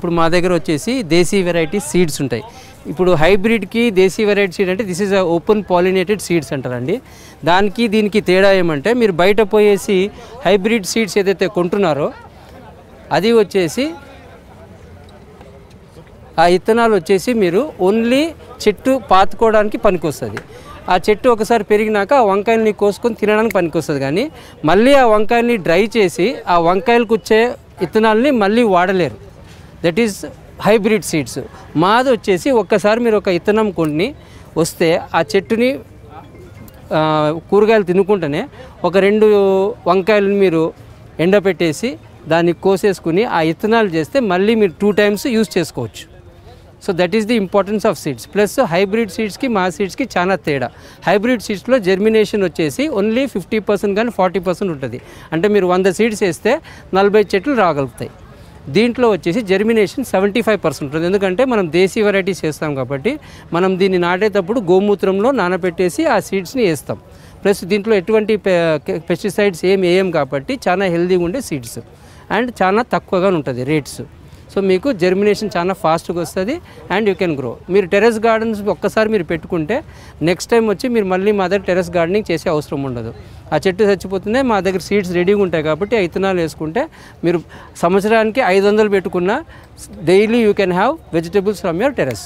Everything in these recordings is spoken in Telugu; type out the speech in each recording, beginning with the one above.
ఇప్పుడు మా దగ్గర వచ్చేసి దేశీ వెరైటీ సీడ్స్ ఉంటాయి. ఇప్పుడు హైబ్రిడ్కి దేశీ వెరైటీ సీడ్ అంటే this is a open pollinated seeds అంటారండి. దానికి దీనికి తేడా ఏమంటే మీరు బయట పోయేసి హైబ్రిడ్ సీడ్స్ ఏదైతే కొంటున్నారో అది వచ్చేసి ఆ ఇత్తనాలు వచ్చేసి మీరు ఓన్లీ చెట్టు పాతుకోవడానికి పనికొస్తుంది. ఆ చెట్టు ఒకసారి పెరిగినాక ఆ వంకాయల్ని కోసుకొని తినడానికి పనికొస్తుంది కానీ మళ్ళీ ఆ వంకాయల్ని డ్రై చేసి ఆ వంకాయలకు వచ్చే ఇత్తనాలని మళ్ళీ వాడలేరు. దట్ ఈస్ హైబ్రిడ్ సీడ్స్ మాది వచ్చేసి ఒక్కసారి మీరు ఒక ఇత్తనం కొన్ని వస్తే ఆ చెట్టుని కూరగాయలు తినుకుంటేనే ఒక రెండు వంకాయలను మీరు ఎండపెట్టేసి దాన్ని కోసేసుకుని ఆ ఇత్తనాలు చేస్తే మళ్ళీ మీరు టూ టైమ్స్ యూజ్ చేసుకోవచ్చు. So that is the importance of seeds plus hybrid సీడ్స్కి మా సీడ్స్కి చాలా తేడా. హైబ్రిడ్ సీడ్స్లో జర్మినేషన్ వచ్చేసి ఓన్లీ ఫిఫ్టీ పర్సెంట్ కానీ ఫార్టీ పర్సెంట్ ఉంటుంది. అంటే మీరు వంద సీడ్స్ వేస్తే నలభై చెట్లు రాగలుగుతాయి. దీంట్లో వచ్చేసి జర్మినేషన్ సెవెంటీ ఫైవ్ పర్సెంట్ ఉంటుంది. ఎందుకంటే మనం దేశీ వెరైటీస్ వేస్తాం కాబట్టి మనం దీన్ని నాటేటప్పుడు గోమూత్రంలో నానబెట్టేసి ఆ సీడ్స్ని వేస్తాం. ప్లస్ దీంట్లో ఎటువంటి పెస్టిసైడ్స్ ఏం వేయం కాబట్టి చాలా హెల్దీగా ఉండే సీడ్స్ అండ్ చాలా తక్కువగా ఉంటుంది రేట్స్ సో మీకు జర్మినేషన్ చాలా ఫాస్ట్గా వస్తుంది అండ్ యూ కెన్ గ్రో మీరు టెరెస్ గార్డెన్స్ ఒక్కసారి మీరు పెట్టుకుంటే నెక్స్ట్ టైం వచ్చి మీరు మళ్ళీ మా దగ్గర టెరెస్ గార్డెనింగ్ చేసే అవసరం ఉండదు. ఆ చెట్టు చచ్చిపోతుంది మా దగ్గర సీడ్స్ రెడీగా ఉంటాయి కాబట్టి ఆ ఇత్తనాలు వేసుకుంటే మీరు సంవత్సరానికి ఐదు వందలు పెట్టుకున్న daily you can have vegetables from your terrace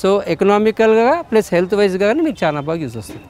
so ఎకనామికల్గా plus health వైజ్గా కానీ మీకు చాలా బాగా యూజ్ వస్తుంది.